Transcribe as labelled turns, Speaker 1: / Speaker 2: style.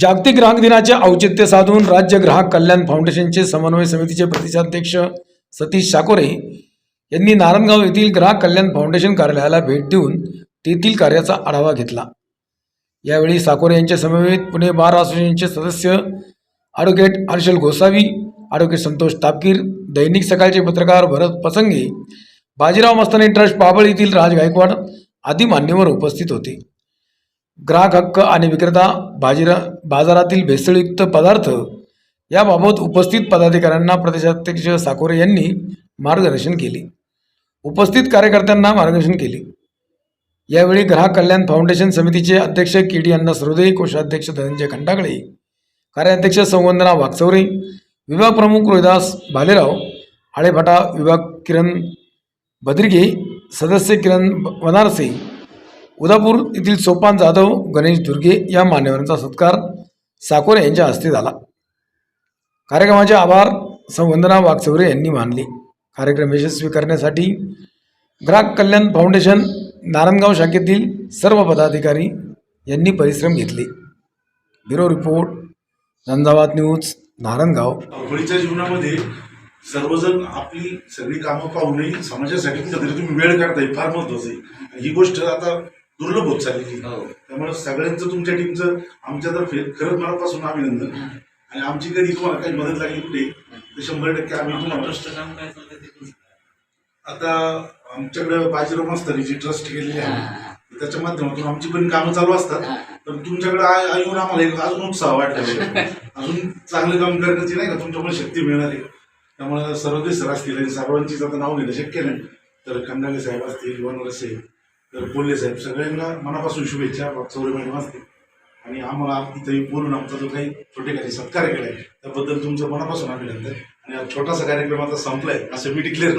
Speaker 1: जागतिक ग्राहक दिनाचे औचित्य साधून राज्य ग्राहक कल्याण फाउंडेशनचे समन्वय समितीचे प्रदेशाध्यक्ष सतीश साकोरे यांनी नारायणगाव येथील ग्राहक कल्याण फाउंडेशन कार्यालयाला भेट देऊन तेथील कार्याचा आढावा घेतला. यावेळी साकोरे यांच्या समवेत पुणे बार असोसिएशनचे सदस्य ॲडव्होकेट हर्षल गोसावी ॲडव्होकेट संतोष तापकीर दैनिक सकाळचे पत्रकार भरत पसंगे बाजीराव मस्तानी ट्रस्ट पाबळ येथील राज गायकवाड आदी मान्यवर उपस्थित होते. ग्राहक हक्क आणि विक्रेता बाजीरा बाजारातील भेसळयुक्त पदार्थ याबाबत उपस्थित पदाधिकाऱ्यांना प्रदेशाध्यक्ष साकोरे यांनी मार्गदर्शन केले. उपस्थित कार्यकर्त्यांना मार्गदर्शन केले. यावेळी ग्राहक कल्याण फाउंडेशन समितीचे अध्यक्ष के डी अण्णा सरोदे कोषाध्यक्ष धनंजय खंडाकडे कार्याध्यक्ष संवंदना वागचौरे विभाग प्रमुख रोहिदास भालेराव आळेभाटा विभाग किरण बद्रिगे सदस्य किरण ब- वनारसे उदापूर येथील सोपान जाधव गणेश दुर्गे या मान्यवरांचा सत्कार साकोरे यांच्या हस्ते झाला. कार्यक्रमाचे आभार संवंदना वागचौरे यांनी मानले. कार्यक्रम यशस्वी करण्यासाठी ग्राहक कल्याण फाउंडेशन नारायणगाव शाखेतील सर्व पदाधिकारी यांनी परिश्रम घेतले. Bureau report Jhanjhavat news Narayangaon.
Speaker 2: धावपळीच्या जीवनामध्ये सर्वजण आपली सगळी कामं पाहूनही समाजासाठी तुम्ही वेळ काढताय फार महत्वाचं आहे. ही गोष्ट आता दुर्लभ होत चाललेली आहे. त्यामुळे सगळ्यांचं तुमच्या टीमचं आमच्यातर्फे खरंच मनापासून अभिनंदन. आणि आमची कधी तुम्हाला काही मदत लागली कुठे तर शंभर टक्के आम्ही तुम्हाला आता आमच्याकडे बाजीराव मास्तरीची ट्रस्ट केलेली आहे. त्याच्या माध्यमातून आमची पण कामं चालू असतात. पण तुमच्याकडे येऊन आम्हाला एक अजून उत्साह वाटला अजून चांगलं काम करण्याची नाही का तुमच्यामुळे शक्ती मिळणार आहे. त्यामुळे सर्वदेश सर असतील आणि सर्वांचीच आता नाव घेणं शक्य नाही. तर खंडाले साहेब असतील वनरसे तर बोलले साहेब सगळ्यांना मनापासून शुभेच्छा चौरे मॅडम असतील आणि आम्हाला इथे बोलून आमचा जो काही छोटेखानी सत्कार केलाय त्याबद्दल तुमचं मनापासून अभिनंदन. आणि हा छोटासा कार्यक्रम आता संपलाय असं मी डिक्लेअर